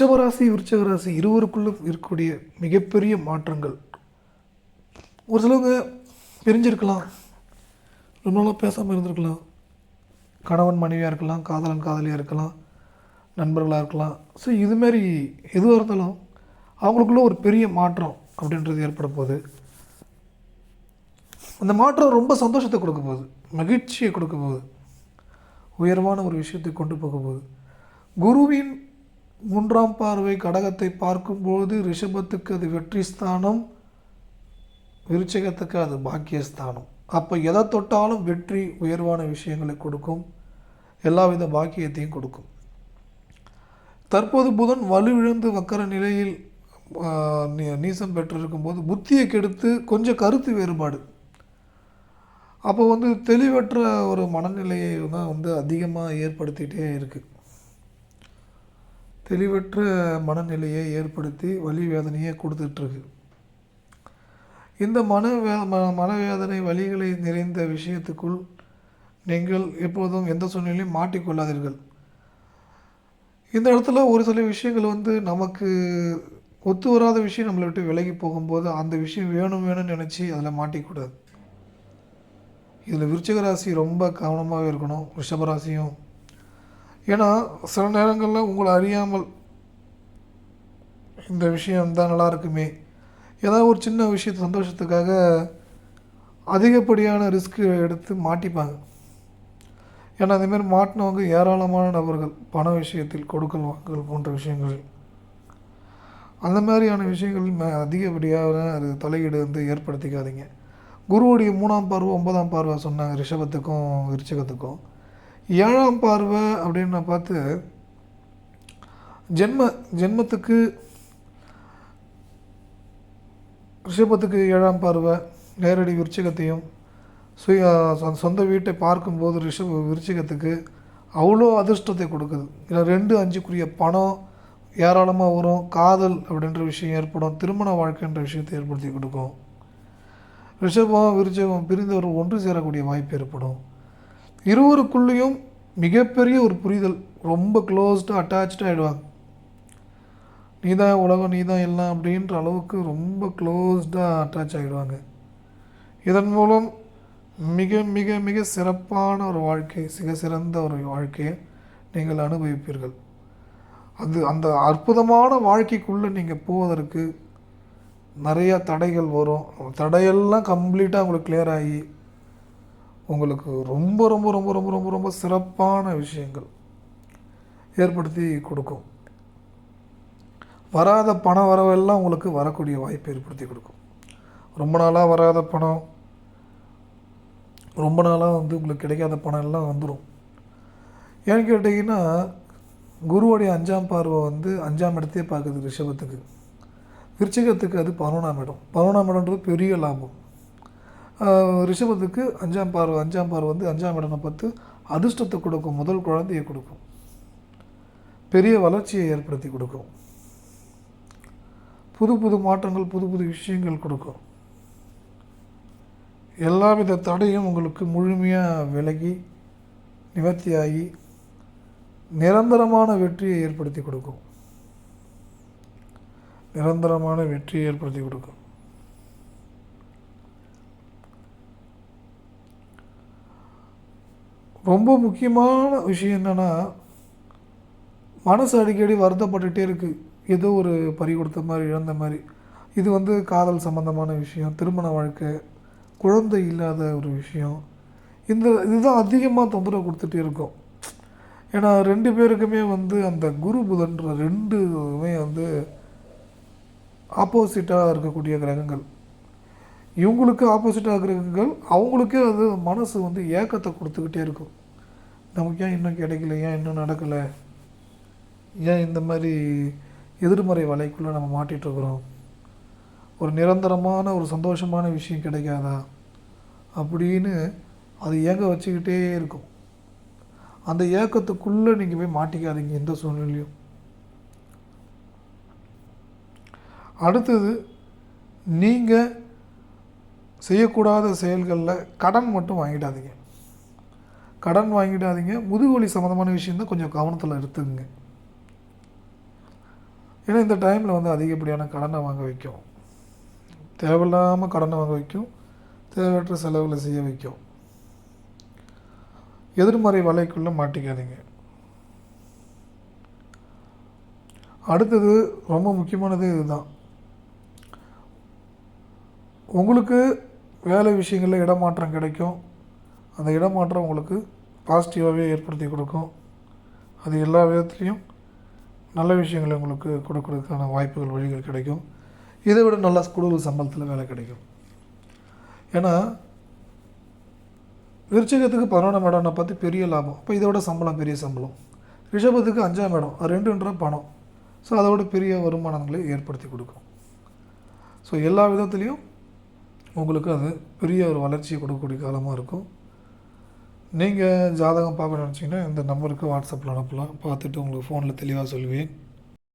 ரிஷபராசி விருச்சக ராசி இருவருக்குள்ளும் இருக்கக்கூடிய மிகப்பெரிய மாற்றங்கள். ஒரு சிலவங்க பிரிஞ்சிருக்கலாம். ரொம்ப நாளாக பேசாமல் இருந்திருக்கலாம். கணவன் மனைவியாக இருக்கலாம் காதலன் காதலியாக இருக்கலாம் நண்பர்களாக இருக்கலாம். ஸோ இதுமாரி எதுவாக இருந்தாலும் அவங்களுக்குள்ள ஒரு பெரிய மாற்றம் அப்படின்றது ஏற்பட போகுது. அந்த மாற்றம் ரொம்ப சந்தோஷத்தை கொடுக்க போகுது. மகிழ்ச்சியை கொடுக்க போகுது. உயர்வான ஒரு விஷயத்தை கொண்டு போக போகுது. குருவின் மூன்றாம் பார்வை கடகத்தை பார்க்கும்போது ரிஷபத்துக்கு அது வெற்றி ஸ்தானம் விருச்சகத்துக்கு அது பாக்கியஸ்தானம். அப்போ எதை தொட்டாலும் வெற்றி உயர்வான விஷயங்களை கொடுக்கும் எல்லாவித பாக்கியத்தையும் கொடுக்கும். தற்போது புதன் வலுவிழந்து வக்கர நிலையில் நீசம் பெற்றிருக்கும் போது புத்தியை கெடுத்து கொஞ்சம் கருத்து வேறுபாடு. அப்போ வந்து தெளிவற்ற ஒரு மனநிலையை தான் வந்து அதிகமாக ஏற்படுத்திகிட்டே இருக்குது தெளிவற்ற மனநிலையை ஏற்படுத்தி வலி வேதனையை கொடுத்துட்ருக்கு. இந்த மன வே ம- மனவேதனை வலிகளை நிறைந்த விஷயத்துக்குள் நீங்கள் எப்போதும் எந்த சூழ்நிலையும் மாட்டிக்கொள்ளாதீர்கள். இந்த இடத்துல ஒரு சில விஷயங்கள் வந்து நமக்கு ஒத்து வராத விஷயம் நம்மளை விட்டு விலகி போகும்போது அந்த விஷயம் வேணும் வேணும்னு நினச்சி அதில் மாட்டிக்கூடாது. இதில் விருச்சிக ராசி ரொம்ப கவனமாக இருக்கணும். ரிஷபராசியும் ஏன்னா சில நேரங்களில் உங்களை அறியாமல் இந்த விஷயம் தான் நல்லா இருக்குமே. ஏதாவது ஒரு சின்ன விஷயத்து சந்தோஷத்துக்காக அதிகப்படியான ரிஸ்க் எடுத்து மாட்டிப்பாங்க. ஏன்னா அந்தமாரி மாட்டினவங்க ஏராளமான நபர்கள் பண விஷயத்தில் கொடுக்கல் வாங்கல் போன்ற விஷயங்கள். அந்த மாதிரியான விஷயங்கள் அதிகப்படியான அது தலையீடு வந்து ஏற்படுத்திக்காதீங்க. குருவுடைய மூணாம் பார்வை ஒன்பதாம் பார்வை சொன்னாங்க ரிஷபத்துக்கும் விருச்சகத்துக்கும். ஏழாம் பார்வை அப்படின்னு நான் பார்த்து ஜென்ம ஜென்மத்துக்கு ரிஷபத்துக்கு ஏழாம் பார்வை நேரடி விருச்சிகத்தையும் சுய சொந்த வீட்டை பார்க்கும்போது ரிஷப விருச்சிகத்துக்கு அவ்வளோ அதிர்ஷ்டத்தை கொடுக்குது. இதில் ரெண்டு அஞ்சுக்குரிய பணம் ஏராளமாக வரும். காதல் அப்படின்ற விஷயம் ஏற்படும். திருமண வாழ்க்கைன்ற விஷயத்தை ஏற்படுத்தி கொடுக்கும். ரிஷபம் விருச்சகம் பிரிந்தவர் ஒன்று சேரக்கூடிய வாய்ப்பு ஏற்படும். இருவருக்குள்ளேயும் மிகப்பெரிய ஒரு புரிதல். ரொம்ப க்ளோஸ்டாக அட்டாச்சாக ஆகிடுவாங்க நீ தான் உலகம் நீ தான் எல்லாம் அப்படின்ற அளவுக்கு ரொம்ப க்ளோஸ்டாக அட்டாச் ஆகிடுவாங்க இதன் மூலம் மிக மிக மிக சிறப்பான ஒரு வாழ்க்கை மிக சிறந்த ஒரு வாழ்க்கையை நீங்கள் அனுபவிப்பீர்கள். அது அந்த அற்புதமான வாழ்க்கைக்குள்ளே நீங்கள் போவதற்கு நிறையா தடைகள் வரும். தடையெல்லாம் கம்ப்ளீட்டாக உங்களுக்கு கிளியர் ஆகி உங்களுக்கு ரொம்ப ரொம்ப ரொம்ப ரொம்ப ரொம்ப ரொம்ப சிறப்பான விஷயங்கள் ஏற்படுத்தி கொடுக்கும். வராத பண வரவெல்லாம் உங்களுக்கு வரக்கூடிய வாய்ப்பு ஏற்படுத்தி கொடுக்கும். ரொம்ப நாளாக வராத பணம் ரொம்ப நாளாக வந்து உங்களுக்கு கிடைக்காத பணம் எல்லாம் வந்துடும் ஏன்னு கேட்டிங்கன்னா குருவுடைய அஞ்சாம் பார்வை வந்து அஞ்சாம் இடத்தையே பார்க்குது ரிஷபத்துக்கு. விருச்சிகத்துக்கு அது பதினொன்றாம் இடம். பதினொன்றாம் இடம்ன்றது பெரிய லாபம். ரிஷபத்துக்கு அஞ்சாம் பார்வை அஞ்சாம் பார்வை வந்து அஞ்சாம் இடனை பார்த்து அதிர்ஷ்டத்தை கொடுக்கும். முதல் குழந்தையை கொடுக்கும். பெரிய வளர்ச்சியை ஏற்படுத்தி கொடுக்கும். புது புது மாற்றங்கள் புது புது விஷயங்கள் கொடுக்கும். எல்லாவித தடையும் உங்களுக்கு முழுமையாக விலகி நிவர்த்தியாகி நிரந்தரமான வெற்றியை ஏற்படுத்தி கொடுக்கும். நிரந்தரமான வெற்றியை ஏற்படுத்தி கொடுக்கும். ரொம்ப முக்கியமான விஷயம் என்னென்னா மனசு அடிக்கடி வருத்தப்பட்டுகிட்டே இருக்குது ஏதோ ஒரு பறி கொடுத்த மாதிரி இழந்த மாதிரி. இது வந்து காதல் சம்பந்தமான விஷயம் திருமண வாழ்க்கை குழந்தை இல்லாத ஒரு விஷயம். இந்த இதுதான் அதிகமாக தொந்தரவு கொடுத்துட்டே இருக்கும். ஏன்னா ரெண்டு பேருக்குமே வந்து அந்த குரு புதன்ற ரெண்டுமே வந்து ஆப்போசிட்டாக இருக்கக்கூடிய கிரகங்கள். இவங்களுக்கு ஆப்போசிட்டாக கிரகங்கள் அவங்களுக்கே அது மனசு வந்து ஏக்கத்தை கொடுத்துக்கிட்டே இருக்கும். நமக்கு ஏன் இன்னும் கிடைக்கல? ஏன் இன்னும் நடக்கலை? ஏன் இந்த மாதிரி எதிர்மறை வலைக்குள்ளே நம்ம மாட்டிகிட்ருக்குறோம் ஒரு நிரந்தரமான ஒரு சந்தோஷமான விஷயம் கிடைக்காதா? அப்படின்னு அது ஏங்க வச்சுக்கிட்டே இருக்கும். அந்த ஏக்கத்துக்குள்ளே நீங்கள் போய் மாட்டிக்காதீங்க எந்த சூழ்நிலையும் அடுத்தது நீங்கள் செய்யக்கூடாத செயல்களில் கடன் மட்டும் வாங்கிடாதீங்க. கடன் வாங்கிடாதீங்க. முதுகுவலி சம்மந்தமான விஷயம் தான் கொஞ்சம் கவனத்தில் எடுத்துக்கங்க. ஏன்னா இந்த டைமில் வந்து அதிகப்படியான கடனை வாங்க வைக்கும். தேவையில்லாமல் கடனை வாங்க வைக்கும். தேவையற்ற செலவுகளை செய்ய வைக்கும். எதிர்மறை வலைக்குள்ளே மாட்டிக்காதீங்க. அடுத்தது ரொம்ப முக்கியமானது இதுதான். உங்களுக்கு வேலை விஷயங்களில் இடமாற்றம் கிடைக்கும். அந்த இடமாற்றம் உங்களுக்கு பாசிட்டிவாகவே ஏற்படுத்தி கொடுக்கும். அது எல்லா விதத்துலேயும் நல்ல விஷயங்களை உங்களுக்கு கொடுக்கறதுக்கான வாய்ப்புகள் வழிகள் கிடைக்கும். இதை விட நல்ல கூடுதல் சம்பளத்தில் வேலை கிடைக்கும். ஏன்னா விருச்சகத்துக்கு பதினொன்றாம் இடம்னா பார்த்து பெரிய லாபம். அப்போ இதை விட சம்பளம் பெரிய சம்பளம். ரிஷபத்துக்கு அஞ்சாம் இடம். அது ரெண்டுன்ற பணம். ஸோ அதை விட பெரிய வருமானங்களை ஏற்படுத்தி கொடுக்கும். ஸோ எல்லா விதத்துலேயும் உங்களுக்கு அது பெரிய ஒரு வளர்ச்சியை கொடுக்கக்கூடிய காலமாக இருக்கும். நீங்கள் ஜாதகம் பார்க்கணும்னு நினச்சிங்கன்னா இந்த நம்பருக்கு வாட்ஸ்அப்பில் அனுப்பலாம். பார்த்துட்டு உங்களுக்கு ஃபோனில் தெளிவாக சொல்லுவேன்.